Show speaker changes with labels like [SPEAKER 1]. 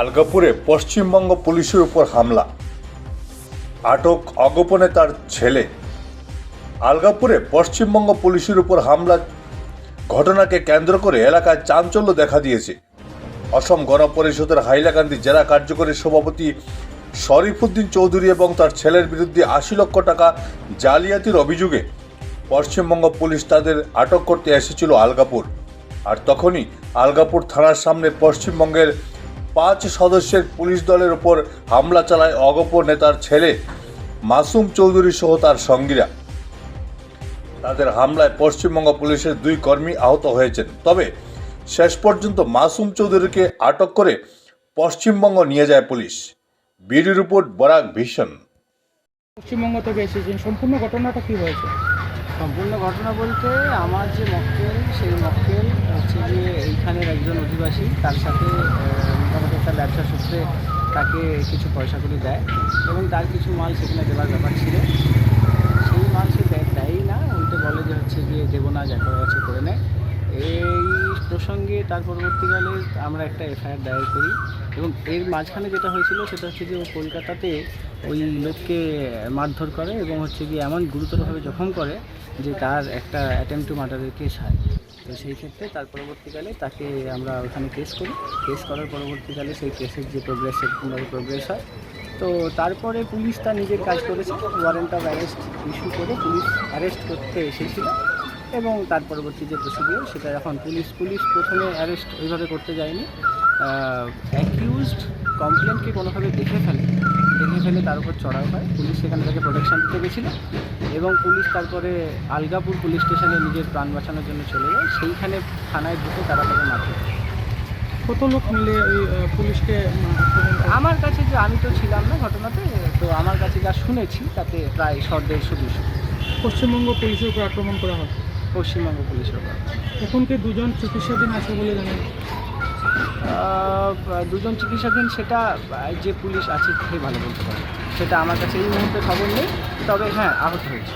[SPEAKER 1] আলগাপুরে পশ্চিমবঙ্গ পুলিশের উপর হামলা। আটক অগোপনে তার ছেলে। আলগাপুরে পশ্চিমবঙ্গ পুলিশের উপর হামলা ঘটনাকে কেন্দ্র করে এলাকায় চাঞ্চল্য দেখা দিয়েছে। অসম গণ পরিষদের হাইলাকান্দি জেলা কার্যকরী সভাপতি শরীফুদ্দিন চৌধুরী এবং তার ছেলের বিরুদ্ধে আশি লক্ষ টাকা জালিয়াতির অভিযোগে পশ্চিমবঙ্গ পুলিশ তাদের আটক করতে এসেছিল আলগাপুর। আর তখনই আলগাপুর থানার সামনে পশ্চিমবঙ্গের পাঁচ সদস্যের পুলিশ দলের উপর হামলা চালায় অগোপর নেতার ছেলে মাসুম চৌধুরী সহ তার সঙ্গীরা। তাদের হামলায় পশ্চিমবঙ্গ পুলিশের দুই কর্মী আহত হয়েছেন। তবে শেষ পর্যন্ত মাসুম চৌধুরীকে আটক করে পশ্চিমবঙ্গ নিয়ে যায় পুলিশ। বিডি রিপোর্ট বরাক ভীষণ
[SPEAKER 2] পশ্চিমবঙ্গ থেকে এসেছেন। সম্পূর্ণ ঘটনাটা কি হয়েছে?
[SPEAKER 3] সম্পূর্ণ ঘটনা বলতে আমার যে মক্কেল সেই মক্কেল হচ্ছে যে এইখানের একজন অধিবাসী তার সাথে একটা ব্যবসা সূত্রে তাকে কিছু পয়সা করে দেয় এবং তার কিছু মাল সেখানে দেওয়ার ব্যাপার ছিল। সেই মাল সে দেয়, দেয়ই না, উল্টে বলে যে হচ্ছে গিয়ে দেবো না যা করার আছে করে নেয়। এই প্রসঙ্গে তার পরবর্তীকালে আমরা একটা এফআইআর দায়ের করি এবং এর মাঝখানে যেটা হয়েছিল সেটা হচ্ছে যে ও কলকাতাতে ওই লোককে মারধর করে এবং হচ্ছে গিয়ে এমন গুরুতরভাবে জখম করে যে তার একটা অ্যাটেম্প টু মার্ডারের কেস হয়। তো সেই ক্ষেত্রে তার পরবর্তীকালে তাকে আমরা ওখানে কেস করি। কেস করার পরবর্তীকালে সেই কেসের যে প্রোগ্রেস সেরকমভাবে প্রোগ্রেস হয়। তো তারপরে পুলিশ তার নিজের কাজ করেছে ওয়ারেন্ট অফ অ্যারেস্ট ইস্যু করে পুলিশ অ্যারেস্ট করতে এসেছিল এবং তার পরবর্তী যে প্রসিডিওর সেটা এখন পুলিশ পুলিশ প্রথমে অ্যারেস্ট ওইভাবে করতে যায়নি। অ্যাকিউজড কমপ্লেনকে কোনোভাবে দেখে ফেলে? দেখে ফেলে তার উপর চড়াও হয়। পুলিশ সেখানে তাকে প্রোটেকশন দিতে গেছিল এবং পুলিশ তারপরে আলগাপুর পুলিশ স্টেশনে নিজের প্রাণ বাঁচানোর জন্য চলে যায়। সেইখানে থানায় ঢুকে তারা তাকে মারতে থাকে।
[SPEAKER 2] কত লোক মিলে ওই পুলিশকে?
[SPEAKER 3] আমার কাছে যে আমি তো ছিলাম না ঘটনাতে তো আমার কাছে যা শুনেছি তাতে প্রায় শ দেড়শো। দুশো
[SPEAKER 2] পশ্চিমবঙ্গ পুলিশের উপর আক্রমণ করা হয়?
[SPEAKER 3] পশ্চিমবঙ্গ পুলিশের উপর
[SPEAKER 2] এখন কি দুজন চিকিৎসাধীন আছে বলে জানেন?
[SPEAKER 3] দুজন চিকিৎসাধীন, সেটা যে পুলিশ আছে সে ভালো বলতে পারে। সেটা আমার কাছে এই মুহূর্তে খবর নেই, তবে হ্যাঁ আহত হয়েছে।